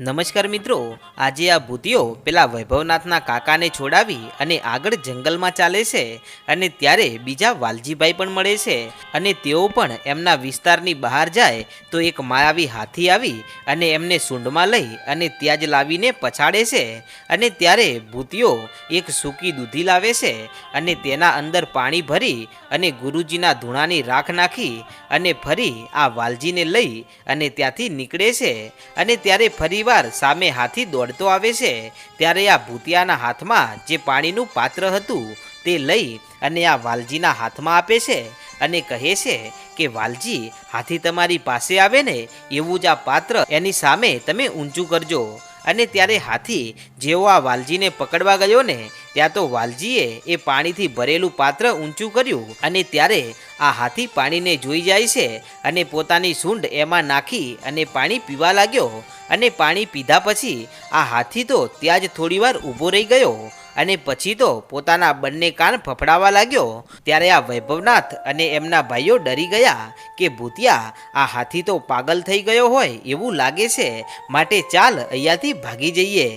નમસ્કાર મિત્રો, આજે આ ભૂતિઓ પેલા વૈભવનાથના કાકાને છોડાવી અને આગળ જંગલમાં ચાલે છે અને ત્યારે બીજા વાલજીભાઈ પણ મળે છે અને તેઓ પણ એમના વિસ્તારની બહાર જાય તો એક માયાવી હાથી આવી અને એમને સૂંઢમાં લઈ અને ત્યાં જ લાવીને પછાડે છે અને ત્યારે ભૂતિઓ એક સૂકી દૂધી લાવે છે અને તેના અંદર પાણી ભરી અને ગુરુજીના ધૂણાની રાખ નાખી અને ફરી આ વાલજીને લઈ અને ત્યાંથી નીકળે છે અને ત્યારે ફરીવાર સામે હાથી દોડતો આવે છે, ત્યારે આ ભૂતિયાના હાથમાં જે પાણીનું પાત્ર હતું તે લઈ અને આ વાલજીના હાથમાં આપે છે અને કહે છે કે, વાલજી, હાથી તમારી પાસે આવે ને, એવું જ આ પાત્ર એની સામે તમે ઊંચું કરજો. અને ત્યારે હાથી જેવો આ વાલજીને પકડવા ગયો ને ત્યાં તો વાલજીએ એ પાણીથી ભરેલું પાત્ર ઊંચું કર્યું અને ત્યારે આ હાથી પાણીને જોઈ જાય છે અને પોતાની સૂંઢ એમાં નાખી અને પાણી પીવા લાગ્યો અને પાણી પીધા પછી આ હાથી તો ત્યાં જ થોડીવાર ઊભો રહી ગયો અને પછી તો પોતાના બંને કાન ફફડાવા લાગ્યો. ત્યારે આ વૈભવનાથ અને એમના ભાઈઓ ડરી ગયા કે ભૂતિયા, આ હાથી તો પાગલ થઈ ગયો હોય એવું લાગે છે, માટે ચાલ અહીંયાથી ભાગી જઈએ.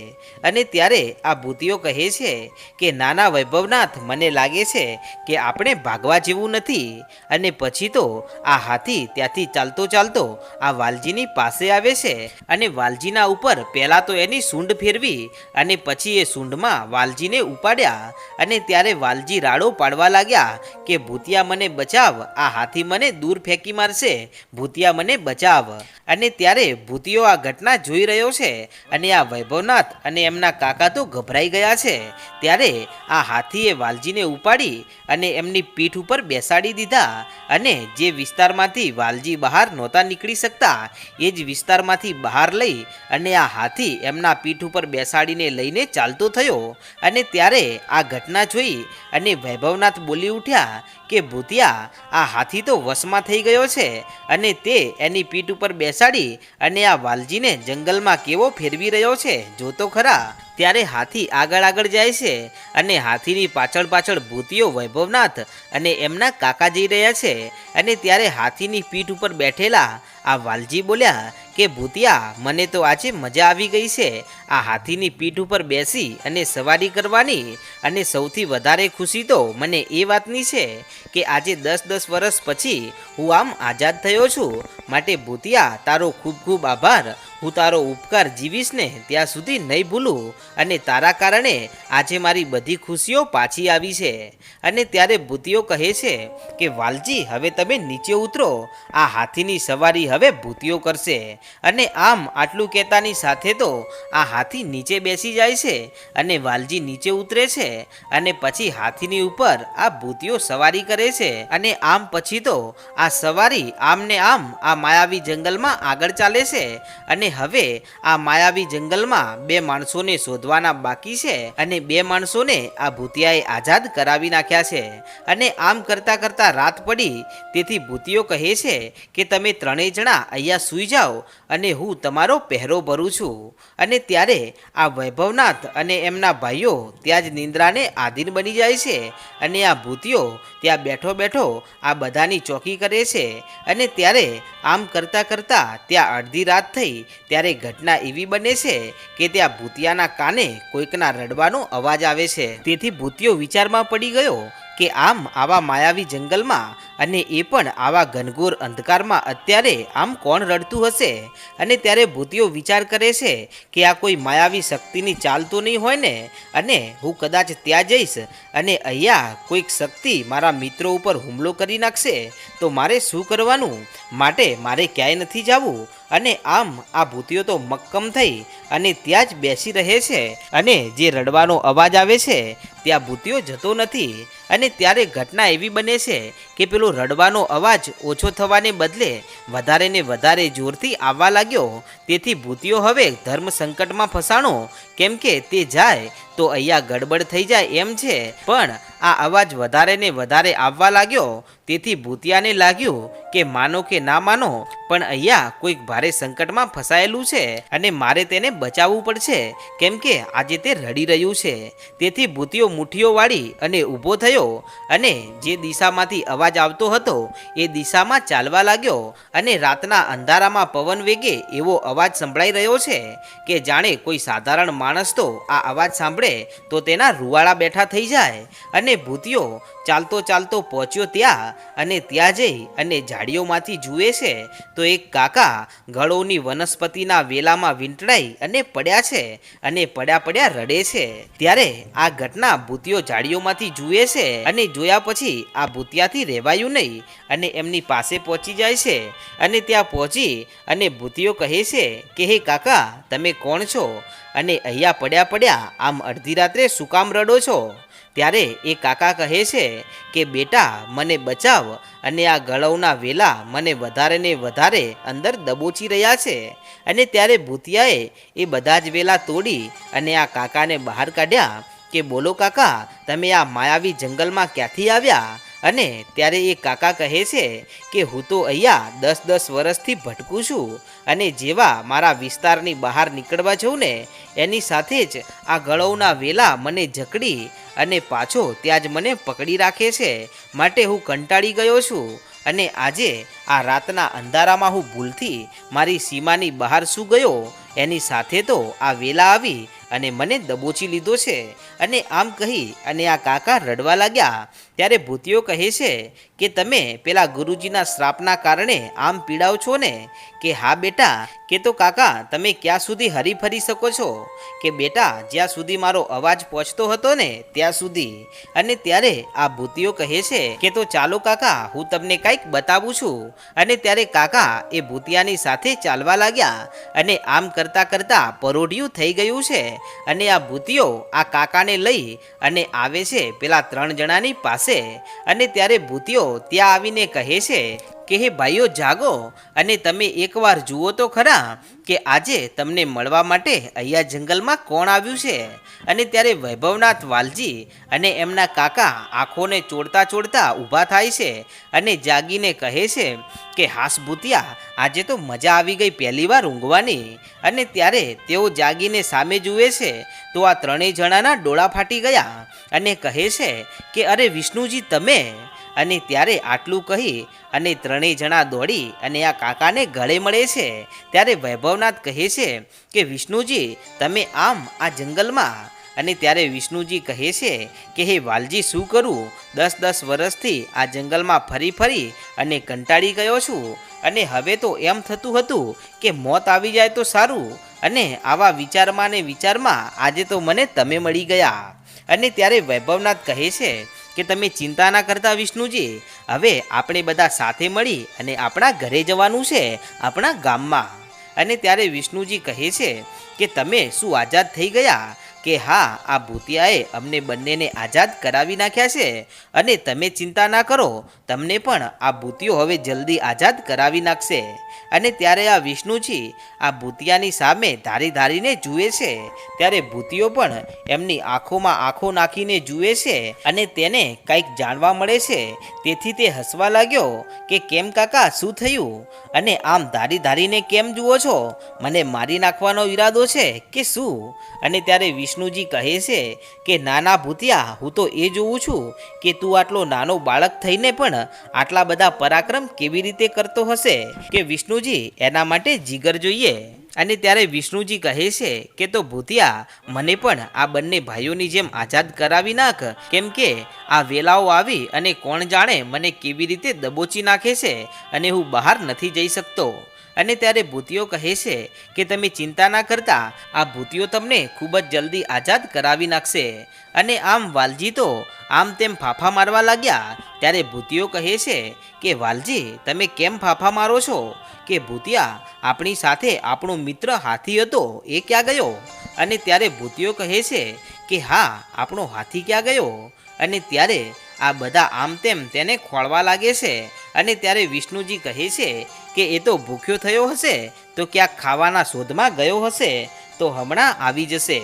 અને ત્યારે આ ભૂતિઓ કહે છે કે, નાના વૈભવનાથ, મને લાગે છે કે આપણે ભાગવા જેવું નથી. અને પછી તો આ હાથી ત્યાંથી ચાલતો ચાલતો આ વાલજીની પાસે આવે છે અને વાલજીના ઉપર પહેલાં તો એની સૂંઢ ફેરવી અને પછી એ સૂંઢમાં વાલજીને ઉપાડ્યા અને ત્યારે વાલજી રાડો પાડવા લાગ્યા કે, ભૂતિયા, મને બચાવ. આ હાથી મને દૂર ફેંકી મારશે. ભૂતિયા, મને બચાવ. અને ત્યારે ભૂતિયો આ ઘટના જોઈ રહ્યો છે અને આ વૈભવનાથ અને એમના કાકા તો ગભરાઈ ગયા છે. ત્યારે આ હાથીએ વાલજીને ઉપાડી અને એમની પીઠ ઉપર બેસાડી દીધા અને જે વિસ્તારમાંથી વાલજી બહાર નહોતા નીકળી શકતા, એ જ વિસ્તારમાંથી બહાર લઈ અને આ હાથી એમના પીઠ ઉપર બેસાડીને લઈને ચાલતો થયો. અને ત્યારે આ ઘટના જોઈ અને વૈભવનાથ બોલી ઉઠ્યા કે, ભૂતિયા, આ હાથી તો વશમાં થઈ ગયો છે અને તે એની પીઠ ઉપર બેસાડી અને આ વાલજીને જંગલમાં કેવો ફેરવી રહ્યો છે જોતો ખરા. ત્યારે હાથી આગળ આગળ જાય છે અને હાથીની પાછળ પાછળ ભૂતિઓ વૈભવનાથ અને એમના કાકા જઈ રહ્યા છે. અને ત્યારે હાથીની પીઠ ઉપર બેઠેલા આ વાલજી બોલ્યા કે, ભૂતિયા, મને તો આજે મજા આવી ગઈ છે. આ હાથીની પીઠ ઉપર બેસી અને સવારી કરવાની અને સૌથી વધારે ખુશી તો મને એ વાતની છે કે, આજે દસ દસ વર્ષ પછી હું આમ આઝાદ થયો છું. માટે ભૂતિયા, તારો ખૂબ ખૂબ આભાર. હું તારો ઉપકાર જીવીશ ને, ત્યાં સુધી નહીં ભૂલું. અને તારા કારણે આજે મારી બધી ખુશીઓ પાછી આવી છે. અને ત્યારે ભૂતિઓ કહે છે કે, વાલજી, હવે તમે નીચે ઉતરો. આ હાથીની સવારી હવે ભૂતિઓ કરશે. અને આમ આટલું કહેતાની સાથે તો આ હાથી નીચે બેસી જાય છે અને વાલજી નીચે ઉતરે છે. અને પછી હાથીની ઉપર આ ભૂતિઓ સવારી કરે છે. અને આમ પછી તો આ સવારી આમને આમ આ માયાવી જંગલમાં આગળ ચાલે છે. અને હવે આ માયાવી જંગલમાં બે માણસોને શોધવાના બાકી છે અને બે માણસોને આ ભૂતિયાએ આઝાદ કરાવી નાખ્યા છે. અને આમ કરતા કરતા રાત પડી. તેથી ભૂતિઓ કહે છે કે તમે ત્રણેય જણા અહીંયા સૂઈ જાઓ અને હું તમારો પહેરો ભરું છું. અને ત્યારે આ વૈભવનાથ અને એમના ભાઈઓ ત્યાં જ નિંદ્રાને આધીન બની જાય છે. અને આ ભૂતિઓ ત્યાં બેઠો બેઠો આ બધાની ચોકી કરે છે. અને ત્યારે આમ કરતાં કરતાં ત્યાં અડધી રાત થઈ ત્યારે ઘટના એવી બને છે કે ત્યાં ભૂતિયાના કાને કોઈકના રડવાનો અવાજ આવે છે. તેથી ભૂતિયો વિચારમાં પડી ગયો કે આમ આવા માયાવી જંગલમાં અને એ પણ આવા ઘનઘોર અંધકારમાં અત્યારે આમ કોણ રડતું હશે? અને ત્યારે ભૂતિઓ વિચાર કરે છે કે આ કોઈ માયાવી શક્તિની ચાલતું નહીં હોય ને? અને હું કદાચ ત્યાં જઈશ અને અહીંયા કોઈક શક્તિ મારા મિત્રો ઉપર હુમલો કરી નાખશે. તો મારે શું કરવાનું? માટે મારે ક્યાંય નથી જવું. અને આમ આ ભૂતિઓ તો મક્કમ થઈ અને ત્યાં જ બેસી રહે છે. અને જે રડવાનો અવાજ આવે છે, ત્યાં ભૂતિઓ જતો નથી. અને ત્યારે ઘટના એવી બને છે કે પેલો રડવાનો અવાજ ઓછો થવાને બદલે વધારે ને વધારે જોરથી આવવા લાગ્યો. તેથી ભૂતિઓ હવે ધર્મ સંકટમાં ફસાણો. કેમ કે તે જાય તો અહીંયા ગડબડ થઈ જાય એમ છે. પણ આ અવાજ વધારે ને વધારે આવવા લાગ્યો તેથી ભૂતિયાને લાગ્યું કે માનો કે ના માનો, પણ અહીંયા કોઈક ભારે સંકટમાં ફસાયેલું છે અને મારે તેને બચાવવું પડશે, કેમ કે આજે તે રડી રહ્યું છે. તેથી ભૂતિયો મુઠ્ઠીઓ વાળી અને ઊભો થયો અને જે દિશામાંથી અવાજ આવતો હતો, એ દિશામાં ચાલવા લાગ્યો અને રાતના અંધારામાં પવન વેગે એવો અવાજ સંભળાઈ રહ્યો છે કે જાણે કોઈ સાધારણ માણસ તો આ અવાજ સાંભળે તો તેના રૂવાળા બેઠા થઈ જાય અને ભૂતિયો ચાલતો ચાલતો પહોંચ્યો ત્યાં અને ત્યાં જઈ અને ઝાડીઓમાંથી જુએ છે, તો એક કાકા ગળોની વનસ્પતિના વેલામાં વીંટળાઈ અને પડ્યા છે અને પડ્યા પડ્યા રડે છે. ત્યારે આ ઘટના ભૂતિયો ઝાડીઓમાંથી જુએ છે અને જોયા પછી આ ભૂતિયાથી રહેવાયું નહીં અને એમની પાસે પહોંચી જાય છે અને ત્યાં પહોંચી અને ભૂતિયો કહે છે કે, હે કાકા, તમે કોણ છો? અને અહીંયા પડ્યા પડ્યા આમ અડધી રાત્રે શું કામ રડો છો? ત્યારે એ કાકા કહે છે કે, બેટા, મને બચાવ અને આ ગળવના વેલા મને વધારે ને વધારે અંદર દબોચી રહ્યા છે. અને ત્યારે ભૂતિયાએ એ બધા જ વેલા તોડી અને આ કાકાને બહાર કાઢ્યા કે, બોલો કાકા, તમે આ માયાવી જંગલમાં ક્યાંથી આવ્યા? અને ત્યારે એ કાકા કહે છે કે હું તો અહીંયા દસ દસ વર્ષથી ભટકું છું અને જેવા મારા વિસ્તારની બહાર નીકળવા જઉં ને, એની સાથે જ આ ગળવના વેલા મને જકડી અને પાછો ત્યાં જ મને પકડી રાખે છે. માટે હું કંટાળી ગયો છું અને આજે આ રાતના અંધારામાં હું ભૂલથી મારી સીમાની બહાર શું ગયો? એની સાથે તો આ વેલા આવી અને મને દબોચી લીધો છે. અને આમ કહી અને આ કાકા રડવા લાગ્યા. ત્યારે ભૂતિયો કહે છે કે તમે પેલા ગુરુજીના શ્રાપના કારણે આમ પીડાવ છો ને? કે હા બેટા, કે તો કાકા, તમે ક્યાં સુધી હરી ફરી શકો છો? કે બેટા, જ્યાં સુધી મારો અવાજ પહોંચતો હતો ને, ત્યાં સુધી. અને ત્યારે આ ભૂતિયો કહે છે કે તો ચાલો કાકા, હું તમને કંઈક બતાવું છું. અને ત્યારે કાકા એ ભૂતિયાની સાથે ચાલવા લાગ્યા. અને આમ કરતાં કરતાં પરોઢિયું થઈ ગયું છે. અને આ ભૂતિઓ આ કાકાને લઈ અને આવે છે પેલા ત્રણ જણાની પાસે. અને ત્યારે ભૂતિઓ ત્યાં આવીને કહે છે કે હે ભાઈઓ, જાગો અને તમે એકવાર જુઓ તો ખરા કે આજે તમને મળવા માટે અહીંયા જંગલમાં કોણ આવ્યું છે? અને ત્યારે વૈભવનાથ વાલજી અને એમના કાકા આંખોને ચોડતા ચોડતા ઊભા થાય છે અને જાગીને કહે છે કે હાસભૂતિયા આજે તો મજા આવી ગઈ પહેલીવાર ઊંઘવાની. અને ત્યારે તેઓ જાગીને સામે જુએ છે તો આ ત્રણેય જણાના ડોળા ફાટી ગયા અને કહે છે કે, અરે વિષ્ણુજી, તમે અને ત્યારે આટલું કહી અને ત્રણેય જણા દોડી અને આ કાકાને ગળે મળે છે. ત્યારે વૈભવનાથ કહે છે કે, વિષ્ણુજી, તમે આમ આ જંગલમાં? અને ત્યારે વિષ્ણુજી કહે છે કે, હે વાલજી, શું કરું? દસ દસ વર્ષથી આ જંગલમાં ફરી ફરી અને કંટાળી ગયો છું. અને હવે તો એમ થતું હતું કે, મોત આવી જાય તો સારું. અને આવા વિચારમાં ને વિચારમાં આજે તો મને તમે મળી ગયા. અને ત્યારે વૈભવનાથ કહે છે કે તમે ચિંતા ના કરતા વિષ્ણુજી, હવે આપણે બધા સાથે મળી અને આપણા ઘરે જવાનું છે આપણા ગામમાં. અને ત્યારે વિષ્ણુજી કહે છે કે તમે શું આઝાદ થઈ ગયા? કે હા, આ ભૂતિયાએ અમને બંનેને આઝાદ કરાવી નાખ્યા છે અને તમે ચિંતા ના કરો, તમને પણ આ ભૂતિયો હવે જલ્દી આઝાદ કરાવી નાખશે. અને ત્યારે આ વિષ્ણુજી આ ભૂતિયાની સામે ધારી ધારીને જુએ છે. ત્યારે ભૂતિયો પણ એમની આંખોમાં આંખો નાખીને જુએ છે અને તેને કંઈક જાણવા મળે છે. તેથી તે હસવા લાગ્યો કે, કેમ કાકા, શું થયું? અને આમ ધારી ધારીને કેમ જુઓ છો? મને મારી નાખવાનો ઈરાદો છે કે શું? અને ત્યારે વિષ્ણુજી કહે છે કે, નાના ભૂતિયા, હું તો એ જોઉં છું કે તું આટલો નાનો બાળક થઈને પણ આટલા બધા પરાક્રમ કેવી રીતે કરતો હશે? કે વિષ્ણુજી, એના માટે જીગર જોઈએ. અને ત્યારે વિષ્ણુજી કહે છે કે, તો ભૂતિયા, મને પણ આ બંને ભાઈઓની જેમ આઝાદ કરાવી નાખ. કેમ કે આ વેલાઓ આવી અને કોણ જાણે મને કેવી રીતે દબોચી નાખે છે અને હું બહાર નથી જઈ શકતો. અને ત્યારે ભૂતિઓ કહે છે કે તમે ચિંતા ના કરતા, આ ભૂતિઓ તમને ખૂબ જ જલ્દી આઝાદ કરાવી નાખશે. અને આમ વાલજી તો આમ તેમ ફાફા મારવા લાગ્યા, ત્યારે ભૂતિઓ કહે છે કે, વાલજી, તમે કેમ ફાફા મારો છો? કે ભૂતિયા, આપણી સાથે આપણો મિત્ર હાથી હતો, એ ક્યાં ગયો? અને ત્યારે ભૂતિઓ કહે છે કે, હા, આપણો હાથી ક્યાં ગયો? અને ત્યારે આ બધા આમ તેમ તેને ખોળવા લાગે છે. અને ત્યારે વિષ્ણુજી કહે છે કે એ તો ભૂખ્યો થયો હશે, તો ક્યાંક ખાવાના શોધમાં ગયો હશે, તો હમણાં આવી જશે.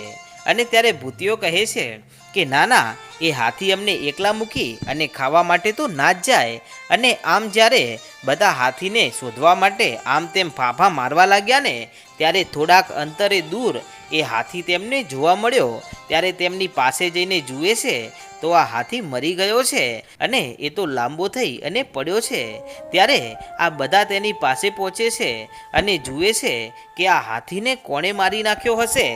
અને ત્યારે ભૂતિઓ કહે છે કે ના ના, એ હાથી અમને એકલા મૂકી અને ખાવા માટે તો ના જ જાય. અને આમ જ્યારે બધા હાથીને શોધવા માટે આમ તેમ ફાંફા મારવા લાગ્યા ને ત્યારે થોડાક અંતરે દૂર એ હાથી તેમને જોવા મળ્યો ત્યારે તેમની પાસે જઈને જુએ છે, તો આ હાથી મરી ગયો છે અને એ તો લાંબો થઈ અને પડ્યો છે. ત્યારે આ બધા તેની પાસે પહોંચે છે અને જુએ છે કે આ હાથીને કોણે મારી નાખ્યો હશે.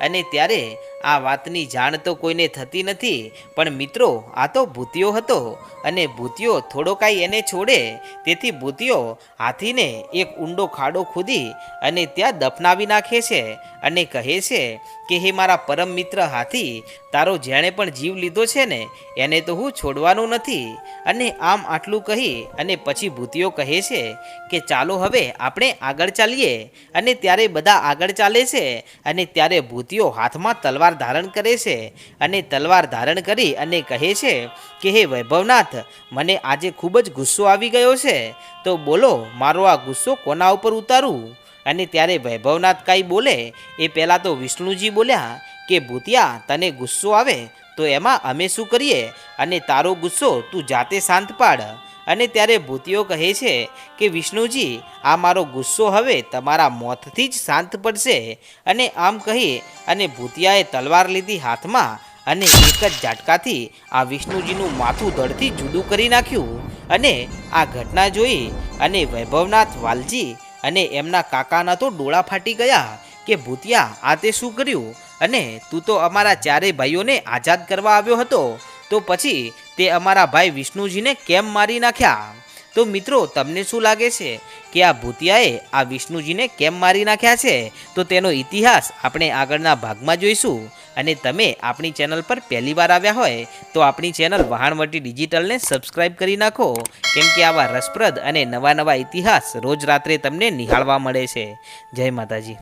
અને ત્યારે આ વાતની જાણ તો કોઈને થતી નથી, પણ મિત્રો, આ તો ભૂતિયો હતો અને ભૂતિયો થોડો કાંઈ એને છોડે. તેથી ભૂતિયો હાથીને એક ઊંડો ખાડો ખોદી અને ત્યાં દફનાવી નાખે છે અને કહે છે કે હે મારા પરમ મિત્ર હાથી, તારો જેણે પણ જીવ લીધો છે ને, એને તો હું છોડવાનું નથી. અને આમ આટલું કહી અને પછી ભૂતિઓ કહે છે કે, ચાલો હવે આપણે આગળ ચાલીએ. અને ત્યારે બધા આગળ ચાલે છે અને ત્યારે ભૂતિઓ હાથમાં તલવાર ધારણ કરે છે. અને તલવાર ધારણ કરી અને કહે છે કે, હે વૈભવનાથ, મને આજે ખૂબ જ ગુસ્સો આવી ગયો છે. તો બોલો, મારો આ ગુસ્સો કોના ઉપર ઉતારું? અને ત્યારે વૈભવનાથ કાંઈ બોલે, એ પહેલાં તો વિષ્ણુજી બોલ્યા કે, ભૂતિયા, તને ગુસ્સો આવે તો એમાં અમે શું કરીએ? અને તારો ગુસ્સો તું જાતે શાંત પાડ. અને ત્યારે ભૂતિયો કહે છે કે, વિષ્ણુજી, આ મારો ગુસ્સો હવે તમારા મોતથી જ શાંત પડશે. અને આમ કહી, અને ભૂતિયાએ તલવાર લીધી હાથમાં અને એક જ ઝાટકાથી આ વિષ્ણુજીનું માથું ધડથી જુદું કરી નાખ્યું. અને આ ઘટના જોઈ અને વૈભવનાથ વાલજી અને એમના કાકાના તો ડોળા ફાટી ગયા કે ભૂતિયા, આ તે શું કર્યું? અને તું તો અમારા ચારેય ભાઈઓને આઝાદ કરવા આવ્યો હતો. તો પછી તે અમારા ભાઈ વિષ્ણુજીને કેમ મારી નાખ્યા? તો મિત્રો, તમને શું લાગે છે કે આ ભૂતિયાએ આ વિષ્ણુજીને કેમ મારી નાખ્યા છે? તો તેનો ઇતિહાસ આપણે આગળના ભાગમાં જોઈશું. અને તમે આપણી ચેનલ પર પહેલી વાર આવ્યા હોય, તો આપણી ચેનલ વહાણવટી ડિજિટલને સબસ્ક્રાઇબ કરી નાખો. કેમ કે આવા રસપ્રદ અને નવા નવા ઇતિહાસ રોજ રાત્રે તમને નિહાળવા મળે છે. જય માતાજી.